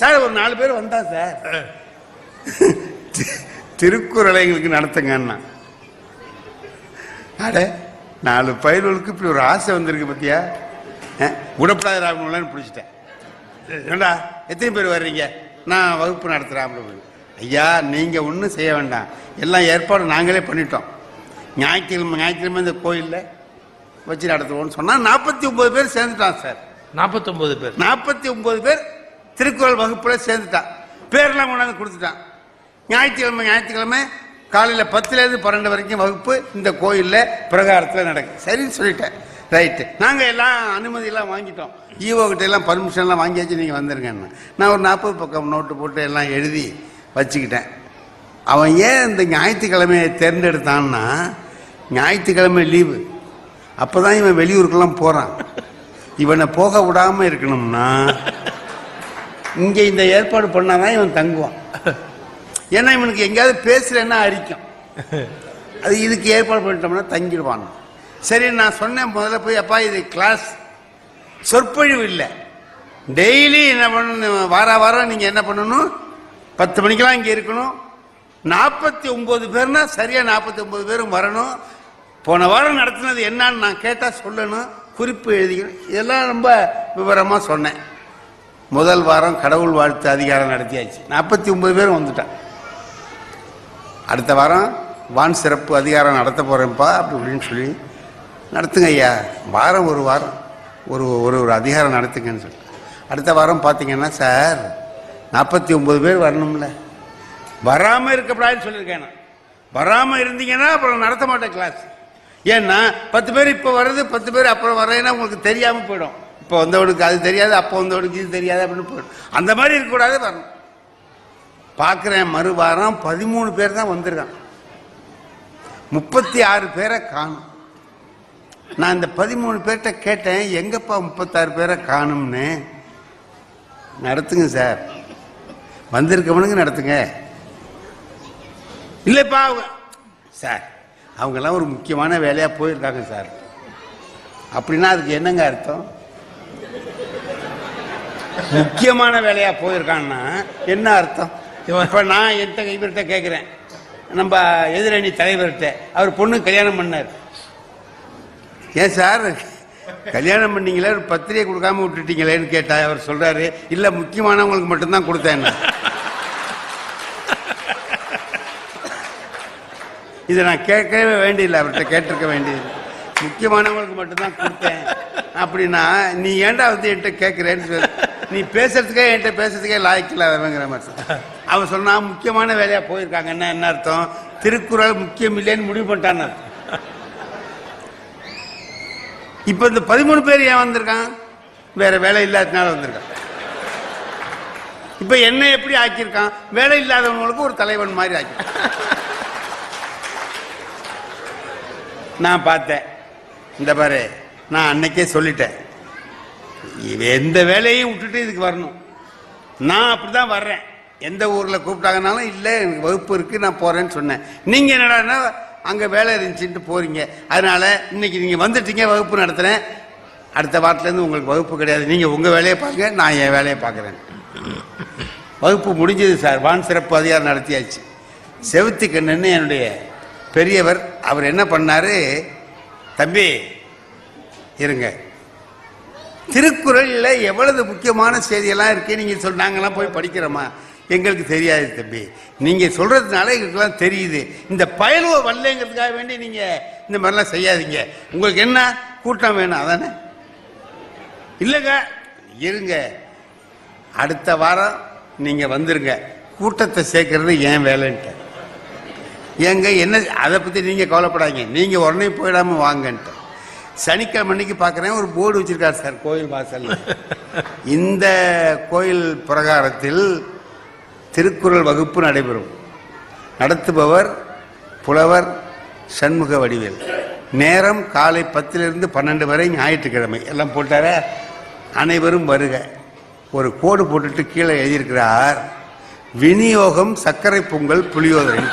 Sir ஒரு நாலு பேர் வந்தா சார். திருக்குறளை எங்களுக்கு நடத்துங்கன்னா அட நாலு பயல்களுக்கு இப்படி ஒரு ஆசை வந்திருக்கு பத்தியா? விடப்படாத ராமன் பிடிச்சிட்டேன். ஏண்டா எத்தனை பேர் வர்றீங்க? நான் வகுப்பு நடத்துகிறேன் அப்படின்னு ஐயா நீங்கள் ஒன்றும் செய்ய வேண்டாம். எல்லாம் ஏற்பாடு நாங்களே பண்ணிட்டோம். ஞாயிற்றுக்கிழமை ஞாயிற்றுக்கிழமை இந்த கோயிலில் வச்சு நடத்துவோம்னு சொன்னால் நாற்பத்தி ஒம்பது பேர் சேர்ந்துட்டான் சார். நாற்பத்தொன்பது பேர். நாற்பத்தி ஒன்பது பேர் திருக்குறள் வகுப்புல சேர்ந்துட்டான் பேர்லாம் கொண்டாந்து கொடுத்துட்டான். ஞாயிற்றுக்கிழமை ஞாயிற்றுக்கிழமை காலையில் பத்துலேருந்து பன்னெண்டு வரைக்கும் வகுப்பு இந்த கோயிலில் பிரகாரத்தில் நடக்கும் சரின்னு சொல்லிட்டேன். ரைட்டு நாங்கள் எல்லாம் அனுமதியெல்லாம் வாங்கிட்டோம். ஈவோ எல்லாம் பர்மிஷன்லாம் வாங்கியாச்சு நீங்கள் வந்துருங்கன்னு நான் ஒரு நாற்பது பக்கம் நோட்டு போட்டு எல்லாம் எழுதி வச்சுக்கிட்டேன். அவன் ஏன் இந்த ஞாயிற்றுக்கிழமையை தேர்ந்தெடுத்தான்னா ஞாயிற்றுக்கிழமை லீவு. அப்போ தான் இவன் வெளியூருக்கெல்லாம் போகிறான் இவனை போக விடாமல் இருக்கணும்னா இங்கே இந்த ஏற்பாடு பண்ணாதான் இவன் தங்குவான். ஏன்னா இவனுக்கு எங்கேயாவது பேசுறேன்னா அரிக்கும் அது இதுக்கு ஏற்பாடு பண்ணிட்டோம்னா தங்கிடுவான். சரி நான் சொன்னேன் முதல்ல போய் அப்பா இது கிளாஸ் சொற்பொழிவு இல்லை. டெய்லி என்ன பண்ணணும்? வார வாரம் நீங்கள் என்ன பண்ணணும்? பத்து மணிக்கெலாம் இங்கே இருக்கணும். நாற்பத்தி ஒம்பது பேர்னா சரியாக நாற்பத்தி ஒம்பது பேரும் வரணும். போன வாரம் நடத்தினது என்னான்னு நான் கேட்டால் சொல்லணும். குறிப்பு எழுதிக்கணும். இதெல்லாம் ரொம்ப விவரமாக சொன்னேன். முதல் வாரம் கடவுள் வாழ்த்து அதிகாரம் நடத்தியாச்சு. நாற்பத்தி ஒன்பது பேர் வந்துட்டான். அடுத்த வாரம் வான் சிறப்பு அதிகாரம் நடத்த போகிறேன்ப்பா அப்படி இப்படின்னு சொல்லி நடத்துங்க ஐயா. வாரம் ஒரு வாரம். ஒரு ஒரு ஒரு அதிகாரம் நடத்துங்கன்னு சொல்லி. அடுத்த வாரம் பார்த்தீங்கன்னா சார் நாற்பத்தி ஒம்பது பேர் வரணும்ல. வராமல் இருக்கக்கூடாதுன்னு சொல்லியிருக்கேன் நான். வராமல் இருந்தீங்கன்னா அப்புறம் நடத்த மாட்டேன் கிளாஸ் ஏன்னா பத்து பேர் இப்போ வர்றது பத்து பேர் அப்புறம் வரேன்னா உங்களுக்கு தெரியாமல் போயிடும். இப்போ வந்தவனுக்கு அது தெரியாது அப்போ வந்தவனுக்கு இது தெரியாது அப்படின்னு போயிடும். அந்த மாதிரி இருக்கக்கூடாது வரணும். பார்க்குறேன் மறு வாரம் பதிமூணு பேர் தான் வந்திருக்கான் முப்பத்தி ஆறு பேரை காணும். நான் இந்த பதிமூணு பேர்கிட்ட கேட்டேன் எங்கப்பா முப்பத்தாறு பேரை காணும்னு? நடத்துங்க சார். வந்திருக்கவனுங்க நடத்துங்க. இல்லைப்பா அவங்க சார் அவங்கெல்லாம் ஒரு முக்கியமான வேலையாக போயிருக்காங்க சார். அப்படின்னா அதுக்கு என்னங்க அர்த்தம்? முக்கியமான வேலையா போயிருக்கான்னா என்ன அர்த்தம்? இப்ப நான் எந்த இவர்கிட்ட கேட்கிறேன் நம்ம எதிரணி தலைவர்கிட்ட அவர் பொண்ணு கல்யாணம் பண்ணார். ஏன் சார்? கல்யாணம் பண்ணீங்களே ஒரு பத்திரிகை கொடுக்காம விட்டுட்டீங்களேன்னு கேட்டா அவர் சொல்றாரு இல்ல முக்கியமானவங்களுக்கு மட்டும்தான் கொடுத்தேன். இதை நான் கேட்கவே வேண்டியதில்லை அவர்கிட்ட கேட்டிருக்க வேண்டியது. முக்கியமானவங்களுக்கு மட்டும்தான் கொடுத்தேன். அப்படின்னா நீ ஏன்டா வந்து என்கிட்ட கேட்குறேன்னு சொல்லி நீ பேசுறதுக்கே என்கிட்ட பேசுறதுக்கே லாய்க்கில் அவங்கிற மாதிரி அவன் சொன்னா முக்கியமான வேலையா போயிருக்காங்கன்னா என்ன அர்த்தம்? திருக்குறள் முக்கியம் இல்லைன்னு முடிவு பண்ணிட்டான்னு அர்த்தம். இப்ப இந்த பதிமூணு பேர் ஏன் வந்திருக்கான்? வேற வேலை இல்லாதனால வந்திருக்கான். இப்ப என்ன எப்படி ஆக்கியிருக்கான்? வேலை இல்லாதவங்களுக்கு ஒரு தலைவன் மாதிரி ஆக்கி. நான் பார்த்தேன். இந்த பாரு நான் அன்னைக்கே சொல்லிட்டேன். எந்த வேலையும் விட்டுட்டு இதுக்கு வரணும். நான் அப்படிதான் வர்றேன். எந்த ஊர்ல கூப்பிட்டாங்கனாலும் இல்லை எனக்கு வகுப்பு இருக்கு நான் போறேன்னு சொன்னேன். நீங்க என்னடான்னா அங்க வேலை இருந்துச்சுன்ட்டு போறீங்க. அதனால இன்னைக்கு நீங்க வந்துட்டீங்க வகுப்பு நடத்துறேன். அடுத்த வாரத்துல இருந்து உங்களுக்கு வகுப்பு கிடையாது. நீங்க உங்க வேலையை பாருங்க நான் என் வேலையை பார்க்குறேன் வகுப்பு முடிஞ்சது சார். வான் சிறப்பு அதிகாரம் நடத்தியாச்சு. செவுத்தி கண்ணன்னு என்னுடைய பெரியவர் அவர் என்ன பண்ணாரு? தம்பி இருங்க. திருக்குறளில் எவ்வளவு முக்கியமான செய்தியெல்லாம் இருக்குது நீங்கள் சொல் நாங்கெல்லாம் போய் படிக்கிறோமா? எங்களுக்கு தெரியாது தம்பி. நீங்கள் சொல்கிறதுனால எங்களுக்குலாம் தெரியுது. இந்த பயலுவ வரலைங்கிறதுக்காக வேண்டி நீங்கள் இந்த மாதிரிலாம் செய்யாதீங்க. உங்களுக்கு என்ன? கூட்டம் வேணும் அதானே? இல்லைங்க இருங்க. அடுத்த வாரம் நீங்கள் வந்துருங்க. கூட்டத்தை சேர்க்கறது ஏன் வேலைன்ட்டு. ஏங்க என்ன அதை பற்றி நீங்கள் கவலைப்படாதீங்க. நீங்கள் உடனே போயிடாமல் வாங்கன்ட்டு. சனிக்கிழமை அன்னைக்கு பார்க்குறேன் ஒரு போர்டு வச்சிருக்காரு சார் கோயில் வாசல்ல. இந்த கோயில் பிரகாரத்தில் திருக்குறள் வகுப்பு நடைபெறும். நடத்துபவர் புலவர் சண்முக வடிவேல். நேரம் காலை பத்திலிருந்து பன்னெண்டு வரை ஞாயிற்றுக்கிழமை. எல்லாம் போட்டார? அனைவரும் வருக. ஒரு கோடு போட்டுட்டு கீழே எழுதியிருக்கிறார் விநியோகம் சர்க்கரை பொங்கல் புளியோதரை.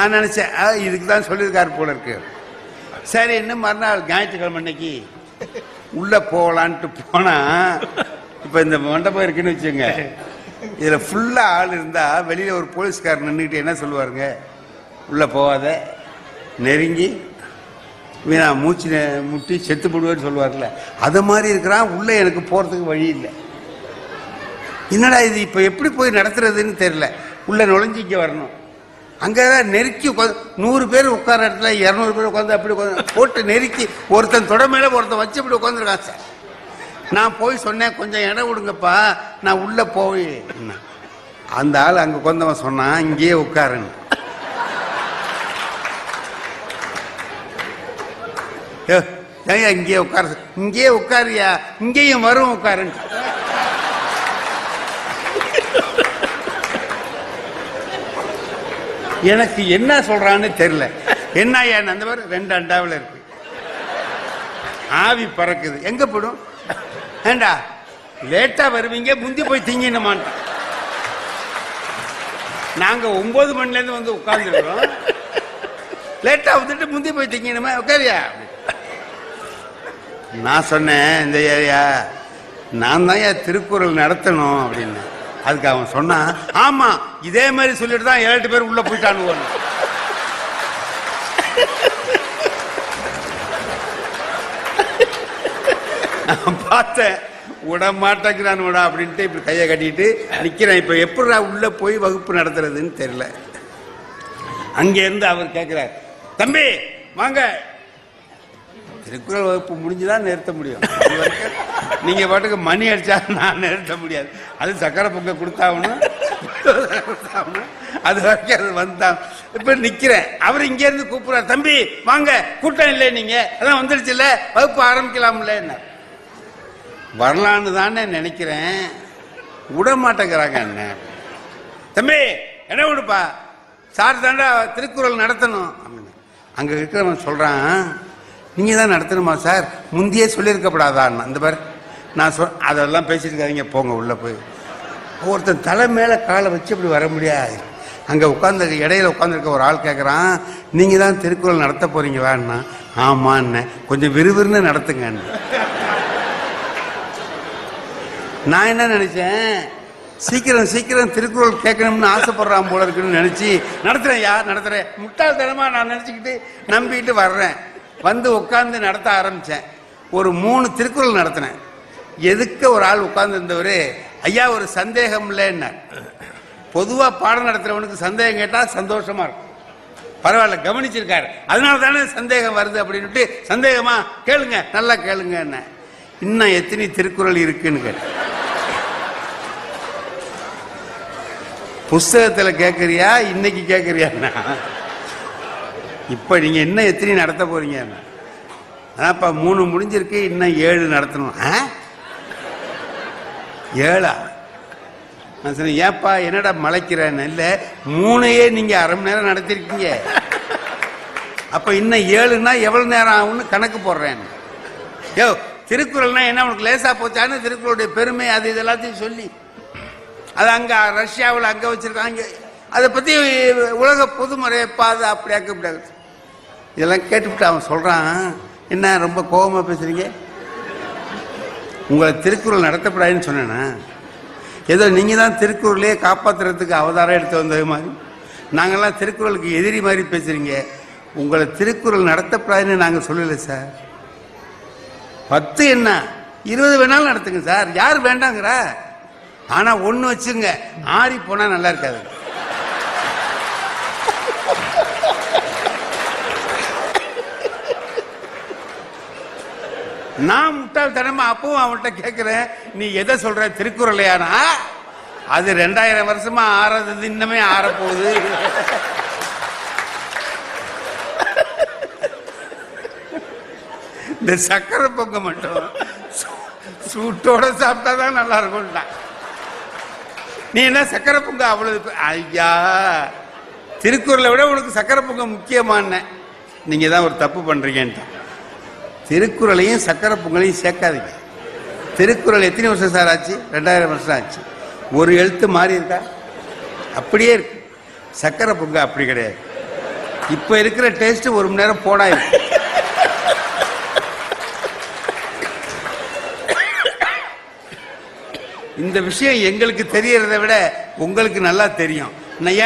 நான் நினைச்சேன் ஆ, இதுக்கு தான் சொல்லியிருக்காரு போல இருக்கு. சரி இன்னும் மறுநாள் ஞாயிற்றுக்கிழமை அன்னைக்கு உள்ள போகலான்ட்டு போனா இப்ப இந்த மண்டபம் இருக்குன்னு வச்சுங்க இதுல ஃபுல்லா ஆள் இருந்தா வெளியில ஒரு போலீஸ்காரர் நின்றுக்கிட்டு என்ன சொல்லுவாருங்க? உள்ள போகாத நெருங்கி வீணா மூச்சு முட்டி செத்து போடுவேன்னு சொல்லுவார்ல அது மாதிரி இருக்கிறான் உள்ள எனக்கு போறதுக்கு வழி இல்லை. என்னடா இது இப்போ எப்படி போய் நடத்துறதுன்னு தெரியல. உள்ள நுழைஞ்சிக்க வரணும். அங்கே நெருக்கி உட்காந்து நூறு பேர் உட்கார இடத்துல இரநூறு பேர் உட்காந்து அப்படி உட்காந்து போட்டு நெருக்கி ஒருத்தன் தொட மேலே ஒருத்தன் வச்சு இப்படி உட்காந்துருக்கான் சார். நான் போய் சொன்னேன் கொஞ்சம் இடம் விடுங்கப்பா நான் உள்ள போய் அந்த ஆள் அங்கே உட்காந்தவன் சொன்னான் இங்கேயே உட்காருன்னு ஏ, இங்கேயே உட்காரு இங்கேயே உட்காருயா இங்கேயும் வரும் உட்காருன்னு எனக்கு என்ன சொல்றான்னு தெரியல. என்ன ஏன் அந்த மாதிரி ரெண்டு அண்டாவில் இருக்கு. ஆவி பறக்குது. எங்க போடும்? ஏண்டா? லேட்டா வருவீங்க முந்தி போய் திங்கினுமான்ட்டான் நாங்க ஒன்பது மணில இருந்து வந்து உட்கார்ந்துருக்கோம் லேட்டா வந்துட்டு முந்தி போய் திங்கணுமா உட்காரியா? நான் சொன்னேன் இந்த ஏரியா நான் தான் திருக்குறள் நடத்தணும் அப்படின்னு. அதுக்கு அவன் சொன்னான் ஆமா இதே மாதிரி சொல்லிட்டு தான் ஏழு எட்டு பேர் உள்ள போயிட்டானுங்க பார்த்தேன் விட மாட்டேங்கிறான் விட அப்படின்ட்டு இப்படி கையை கட்டிட்டு நிற்கிறேன் இப்ப எப்படிடா உள்ள போய் வகுப்பு நடத்துறதுன்னு தெரியல. அங்கேருந்து அவர் கேட்குறார் தம்பி வாங்க. திருக்குறள் வகுப்பு முடிஞ்சுதான் நிறுத்த முடியும். நீங்கள் நீங்க பாட்டுக்கு மணி அடிச்சா நான் நிறுத்த முடியாது. அது சக்கரை பொங்கல் கொடுத்தாகணும் கொடுத்தாகணும். அது வரைக்கும் அது வந்தான். இப்ப நிக்கிறேன். அவர் இங்க இருந்து கூப்பிடுறார். தம்பி வாங்க கூட்டம் இல்லை நீங்க. அதான் வந்துருச்சு இல்ல வகுப்பு ஆரம்பிக்கலாம்ல என்ன. வரலான்னு தானே நினைக்கிறேன். விட மாட்டேங்கிறாங்க என்ன. தம்பி என்ன விடுப்பா சார் தாண்டா திருக்குறள் நடத்தணும். அப்படின்னு. அங்க இருக்கிறவன் சொல்றான் நீங்க தான் நடத்தணுமா சார்? முந்தையே சொல்லியிருக்கப்படாதான் அந்த பாரு. நான் சொல் அதெல்லாம் பேசிட்டு இருக்காதீங்க. போங்க உள்ள போய். ஒருத்தன் தலை மேலே காலை வச்சு இப்படி வர முடியாது. அங்கே உட்காந்து இடையில உட்காந்துருக்க ஒரு ஆள் கேட்குறான் நீங்கள் தான் திருக்குறள் நடத்த போறீங்களான்னா? ஆமான்னு. கொஞ்சம் விறுவிறுன்னு நடத்துங்கன்னு. நான் என்ன நினைச்சேன்? சீக்கிரம் சீக்கிரம் திருக்குறள் கேட்கணும்னு ஆசைப்படுறான் போல இருக்குன்னு நினச்சி நடத்துறேன் யார் நடத்துறேன். முட்டாள்தனமா நான் நினைச்சுக்கிட்டு நம்பிக்கிட்டு வர்றேன். வந்து உட்காந்து நடத்த ஆரம்பிச்சேன். ஒரு மூணு திருக்குறள் நடத்தினேன். எதுக்க ஒரு ஆள் உட்கார்ந்து இருந்தவர் ஐயா ஒரு சந்தேகம் இல்லைன்னார் பொதுவா பாடம் நடத்துறவனுக்கு சந்தேகம் கேட்டா சந்தோஷமா இருக்கும். பரவாயில்ல கவனிச்சிருக்காரு. அதனால தானே சந்தேகம் வருது அப்படின்னுட்டு சந்தேகமா? கேளுங்க நல்லா கேளுங்க என்ன. இன்னும் எத்தனை திருக்குறள் இருக்குன்னு கேட்டேன். புஸ்தகத்துல கேட்குறியா இன்னைக்கு கேட்கறியாண்ணா இப்ப நீங்க இன்னும் எத்தனை நடத்த போறீங்க அதான்ப்பா மூணு முடிஞ்சிருக்கு இன்னும் ஏழு நடத்தணும். ஆ? ஏழா. நான் சொன்னேன் ஏப்பா என்னடா மலைக்கிறேன்னு? இல்லை மூணையே நீங்க அரை மணி நேரம் நடத்திருக்கீங்க. அப்ப இன்னும் ஏழுன்னா எவ்வளவு நேரம் ஆகும்னு கணக்கு போடுறேன் யோ திருக்குறள்னா என்ன? உனக்கு லேசா போச்சான்னு திருக்குறளுடைய பெருமை அது இது எல்லாத்தையும் சொல்லி. அது அங்க ரஷ்யாவில் அங்க வச்சிருக்காங்க அதை பத்தி உலக பொதுமுறை பாது அப்படி ஆக்க இதெல்லாம் கேட்டுவிட்டு அவன் சொல்றான். என்ன ரொம்ப கோபமா பேசுறீங்க? உங்களை திருக்குறள் நடத்தப்படாதுன்னு சொன்னேன்னா ஏதோ நீங்கள் தான் திருக்குறளையே காப்பாற்றுறதுக்கு அவதாரம் எடுத்து வந்தது மாதிரி. நாங்கள்லாம் திருக்குறளுக்கு எதிரி மாதிரி பேசுகிறீங்க உங்களை திருக்குறள் நடத்தப்படாதுன்னு நாங்கள் சொல்லலை சார். பத்து என்ன? இருபது வேணாலும் நடத்துங்க சார். யார் வேண்டாங்கிறா? ஆனால் ஒன்று வச்சுங்க. ஆறி போனால் நல்லா இருக்காது. நான் முட்டாள்தனமா அப்பவும் அவன்கிட்ட கேட்கிறேன் நீ எதை சொல்ற திருக்குறளையானா? அது ரெண்டாயிரம் வருஷமா ஆறது இன்னமே ஆறப்போகுது. இந்த சக்கரை பொங்க மட்டும். சூ- சூட்டோட சாப்பிட்டா தான் நல்லா இருக்கும்ட்டான் நீ என்ன சக்கரை பொங்க அவ்வளவு ஐயா திருக்குறளை விட உனக்கு சக்கரை பொங்க முக்கியமான நீங்க தான் ஒரு தப்பு பண்றீங்கன்ட்டான் திருக்குறளையும் சக்கர பொங்கலையும் சேர்க்காதீங்க. திருக்குறள் எத்தனை வருஷம் சார் ஆச்சு? ரெண்டாயிரம் வருஷம் ஆச்சு. ஒரு எழுத்து மாறி இருக்கா அப்படியே இருக்கு. சக்கரை பொங்க அப்படி கிடையாது. இப்போ இருக்கிற டேஸ்ட்டு ஒரு மணி நேரம் போடா இந்த விஷயம் எங்களுக்கு தெரியறத விட உங்களுக்கு நல்லா தெரியும்.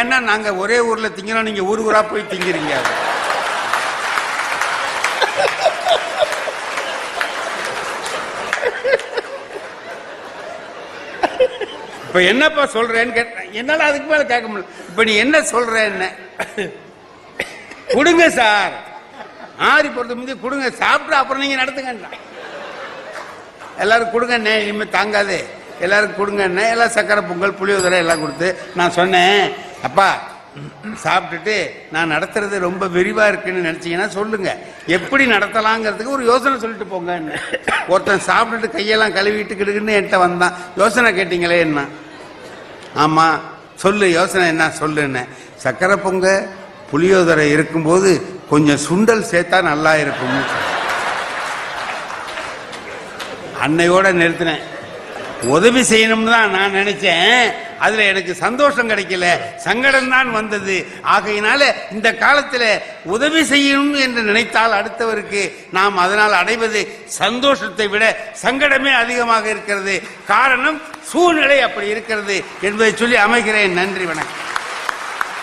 ஏன்னா நாங்கள் ஒரே ஊரில் திங்கிறோம் நீங்கள் ஊர் ஊராக போய் திங்கிறீங்க. இப்ப என்னப்பா சொல்றேன்னு கேட்டேன் என்னால அதுக்கு மேல கேட்க முடியல. இப்ப நீ என்ன சொல்றேன்னு. என்ன கொடுங்க சார். ஆரி பொறுத்த முந்தி கொடுங்க. சாப்பிட்டு அப்புறம் நீங்க நடத்துங்க எல்லாரும் கொடுங்க இனிமே தாங்காது. எல்லாரும் கொடுங்க எல்லாம் சக்கரை பொங்கல் புளியோதரை எல்லாம் கொடுத்து நான் சொன்னேன். அப்பா சாப்பிட்டுட்டு நான் நடத்துறது ரொம்ப விரிவா இருக்குன்னு நினைச்சீங்கன்னா சொல்லுங்க. எப்படி நடத்தலாங்கிறதுக்கு ஒரு யோசனை சொல்லிட்டு போங்க ஒருத்தன் சாப்பிட்டுட்டு கையெல்லாம் கழுவிட்டு கிடுக்குன்னு என்கிட்ட வந்தான். யோசனை கேட்டீங்களே என்ன? ஆமா சொல்லு யோசனை என்ன சொல்லுன்னு. சக்கரை பொங்க புளியோதரை இருக்கும்போது கொஞ்சம் சுண்டல் சேர்த்தா நல்லா இருக்கும்னு அன்னையோட நிறுத்தினேன். உதவி செய்யணும்னு தான் நான் நினைச்சேன். அதுல எனக்கு சந்தோஷம் கிடைக்கல. சங்கடம் தான் வந்தது. ஆகையினால இந்த காலத்துல உதவி செய்யணும் என்று நினைத்தால் அடுத்தவருக்கு நாம் அதனால் அடைவது சந்தோஷத்தை விட சங்கடமே அதிகமாக இருக்கிறது. காரணம் சூழ்நிலை அப்படி இருக்கிறது என்பதை சொல்லி அமைகிறேன். நன்றி வணக்கம்.